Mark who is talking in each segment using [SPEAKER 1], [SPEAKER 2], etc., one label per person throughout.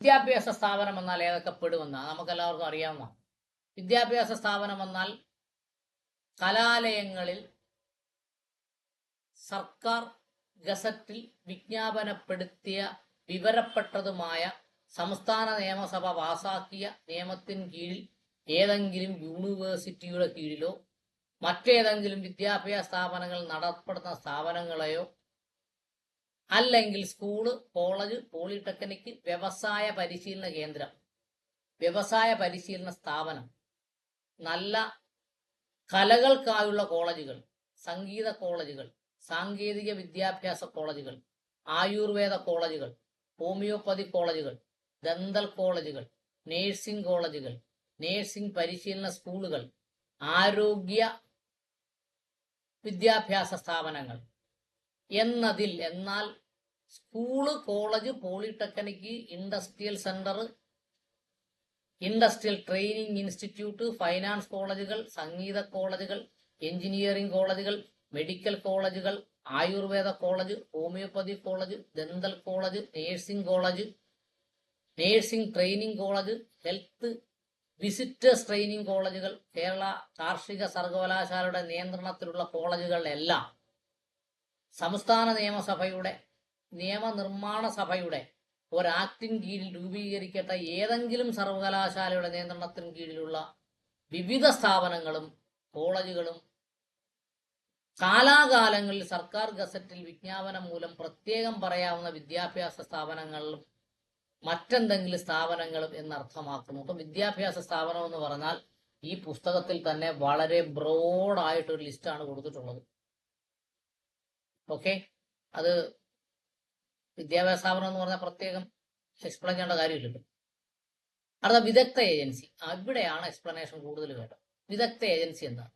[SPEAKER 1] വിദ്യാഭ്യാസ സ്ഥാപനം എന്നാൽ ഏതൊക്കെ പെടുമെന്ന്? നമുക്കെല്ലാവർക്കും അറിയാമോ വിദ്യാഭ്യാസ സ്ഥാപനം എന്നാൽ കലാലയങ്ങളിൽ സർക്കാർ ഗസറ്റിൽ വിജ്ഞാപനപ്പെടുത്തിയ വിവരപ്പെട്ടതുമായ സംസ്ഥാന നിയമസഭ പാസാക്കിയ നിയമത്തിന് കീഴിൽ ഏതെങ്കിലും യൂണിവേഴ്സിറ്റിയുടെ കീഴിലോ മറ്റേതെങ്കിലും വിദ്യാഭ്യാസ സ്ഥാപനങ്ങൾ നടത്തപ്പെടുന്ന സ്ഥാപനങ്ങളെയോ അല്ലെങ്കിൽ സ്കൂൾ കോളേജ് പോളിടെക്നിക് വ്യവസായ പരിശീലന കേന്ദ്രം വ്യവസായ പരിശീലന സ്ഥാപനം നല്ല കലകൾക്കായുള്ള കോളേജുകൾ സംഗീത കോളേജുകൾ സാങ്കേതിക വിദ്യാഭ്യാസ കോളേജുകൾ ആയുർവേദ കോളേജുകൾ ഹോമിയോപ്പതി കോളേജുകൾ ദന്തൽ കോളേജുകൾ നേഴ്സിംഗ് കോളേജുകൾ നേഴ്സിംഗ് പരിശീലന സ്കൂളുകൾ ആരോഗ്യ വിദ്യാഭ്യാസ സ്ഥാപനങ്ങൾ. എന്നതിൽ എന്നാൽ school college polytechnic industrial center industrial training institute finance കോളേജുകൾ സംഗീത കോളേജുകൾ എഞ്ചിനീയറിംഗ് കോളേജുകൾ മെഡിക്കൽ കോളേജുകൾ Ayurveda college homeopathy college dental college nursing college nursing training college health visitors training കോളേജുകൾ കേരള കാർഷിക സർവകലാശാലയുടെ നിയന്ത്രണത്തിലുള്ള കോളേജുകളിലെല്ലാം സംസ്ഥാന നിയമസഭയുടെ നിയമനിർമ്മാണ സഭയുടെ ഒരു ആക്ടിന് കീഴിൽ രൂപീകരിക്കട്ട ഏതെങ്കിലും സർവകലാശാലയുടെ നിയന്ത്രണത്തിന് കീഴിലുള്ള വിവിധ സ്ഥാപനങ്ങളും കോളേജുകളും കാലാകാലങ്ങളിൽ സർക്കാർ ഗസറ്റിൽ വിജ്ഞാപനം മൂലം പ്രത്യേകം പറയാവുന്ന വിദ്യാഭ്യാസ സ്ഥാപനങ്ങളിലും മറ്റെന്തെങ്കിലും സ്ഥാപനങ്ങളും എന്നർത്ഥമാക്കുന്നു. അപ്പം വിദ്യാഭ്യാസ സ്ഥാപനം എന്ന് പറഞ്ഞാൽ ഈ പുസ്തകത്തിൽ തന്നെ വളരെ ബ്രോഡായിട്ടൊരു ലിസ്റ്റാണ് കൊടുത്തിട്ടുള്ളത്. ഓക്കെ അത് വിദ്യാഭ്യാസ സ്ഥാപനം എന്ന് പറഞ്ഞാൽ പ്രത്യേകം എക്സ്പ്ലെയിൻ ചെയ്യേണ്ട കാര്യമില്ലല്ലോ. അടുത്ത വിദഗ്ധ ഏജൻസി. അവിടെയാണ് എക്സ്പ്ലനേഷൻ കൂടുതൽ വേണ്ടത്. വിദഗ്ധ ഏജൻസി എന്താണ്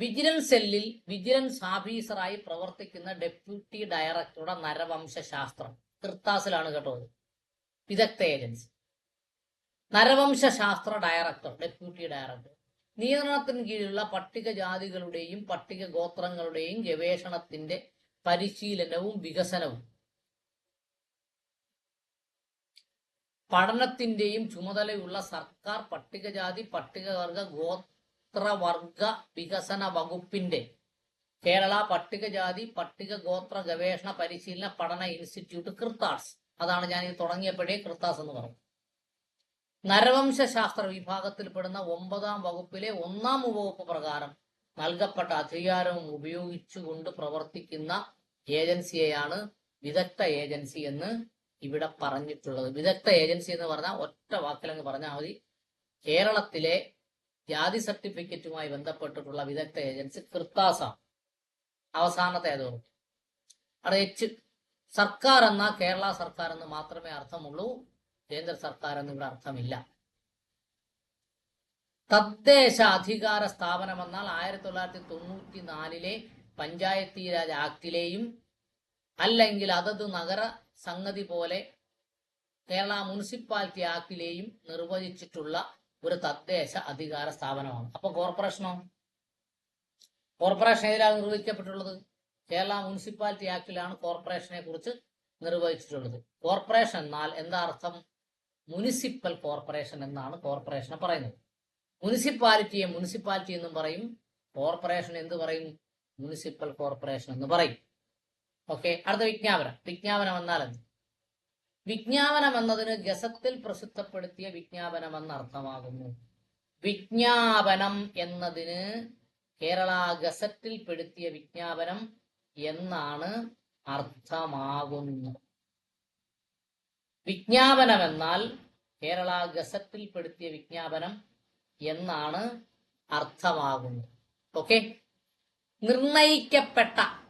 [SPEAKER 1] വിജിലൻസ് സെല്ലിൽ വിജിലൻസ് ഓഫീസറായി പ്രവർത്തിക്കുന്ന ഡെപ്യൂട്ടി ഡയറക്ടറുടെ നരവംശ ശാസ്ത്രം കിർത്താസിലാണ് കേട്ടോ. വിദഗ്ധ ഏജൻസി. നരവംശ ശാസ്ത്ര ഡയറക്ടർ ഡെപ്യൂട്ടി ഡയറക്ടർ. നിയന്ത്രണത്തിന് കീഴിലുള്ള പട്ടികജാതികളുടെയും പട്ടിക ഗോത്രങ്ങളുടെയും ഗവേഷണത്തിന്റെ പരിശീലനവും വികസനവും. പഠനത്തിന്റെയും ചുമതലയുള്ള സർക്കാർ പട്ടികജാതി പട്ടികവർഗ ഗോത്രവർഗ വികസന വകുപ്പിന്റെ കേരള പട്ടികജാതി പട്ടിക ഗോത്ര ഗവേഷണ പരിശീലന പഠന ഇൻസ്റ്റിറ്റ്യൂട്ട് കൃത്താസ് അതാണ് ഞാൻ ഇത് തുടങ്ങിയപ്പോഴേ കൃത്താസ് എന്ന് പറഞ്ഞു നരവംശാസ്ത്ര വിഭാഗത്തിൽപ്പെടുന്ന ഒമ്പതാം വകുപ്പിലെ ഒന്നാം ഉപവകുപ്പ് പ്രകാരം നൽകപ്പെട്ട അധികാരവും ഉപയോഗിച്ചുകൊണ്ട് പ്രവർത്തിക്കുന്ന ഏജൻസിയെയാണ് വിദഗ്ധ ഏജൻസി എന്ന് ഇവിടെ പറഞ്ഞിട്ടുള്ളത്. വിദഗ്ധ ഏജൻസി എന്ന് പറഞ്ഞാൽ ഒറ്റ വാക്കിലങ്ങ് പറഞ്ഞാൽ മതി. കേരളത്തിലെ ജാതി സർട്ടിഫിക്കറ്റുമായി ബന്ധപ്പെട്ടിട്ടുള്ള വിദഗ്ധ ഏജൻസി കൃത്താസാണ്. അവസാനത്തെ അതോറിറ്റി അവിടെ എച്ച് സർക്കാർ എന്ന കേരള സർക്കാർ എന്ന് മാത്രമേ അർത്ഥമുള്ളൂ. കേന്ദ്ര സർക്കാർ എന്ന് ഇവിടെ അർത്ഥമില്ല. തദ്ദേശ അധികാര സ്ഥാപനം എന്നാൽ ആയിരത്തി തൊള്ളായിരത്തി തൊണ്ണൂറ്റി നാലിലെ പഞ്ചായത്തി രാജ് ആക്ടിലെയും അല്ലെങ്കിൽ അതത് നഗര സംഗതി പോലെ കേരള മുനിസിപ്പാലിറ്റി ആക്ടിലെയും നിർവചിച്ചിട്ടുള്ള ഒരു തദ്ദേശ അധികാര സ്ഥാപനമാണ്. അപ്പൊ കോർപ്പറേഷനോ? കോർപ്പറേഷൻ ഏതിലാണ് നിർവഹിക്കപ്പെട്ടുള്ളത് കേരള മുനിസിപ്പാലിറ്റി ആക്ടിലാണ് കോർപ്പറേഷനെ കുറിച്ച് നിർവഹിച്ചിട്ടുള്ളത് കോർപ്പറേഷൻ എന്നാൽ എന്താ അർത്ഥം? മുനിസിപ്പൽ കോർപ്പറേഷൻ എന്നാണ് കോർപ്പറേഷനെ പറയുന്നത്. മുനിസിപ്പാലിറ്റിയെ മുനിസിപ്പാലിറ്റി എന്നും പറയും. കോർപ്പറേഷൻ എന്ത് പറയും? മുനിസിപ്പൽ കോർപ്പറേഷൻ എന്ന് പറയും. ഓക്കെ. അടുത്ത വിജ്ഞാപനം. വിജ്ഞാപനം എന്നാൽ എന്ത്? വിജ്ഞാപനം എന്നതിന് ഗസത്തിൽ പ്രസിദ്ധപ്പെടുത്തിയ വിജ്ഞാപനം എന്ന് അർത്ഥമാകുന്നു വിജ്ഞാപനം എന്നതിന് കേരള ഗസറ്റിൽ പെടുത്തിയ വിജ്ഞാപനം എന്നാണ് അർത്ഥമാകുന്നത്. വിജ്ഞാപനം എന്നാൽ കേരള ഗസറ്റിൽ പെടുത്തിയ വിജ്ഞാപനം എന്നാണ് അർത്ഥമാകുന്നത്. ഓക്കെ. നിർണയിക്കപ്പെട്ട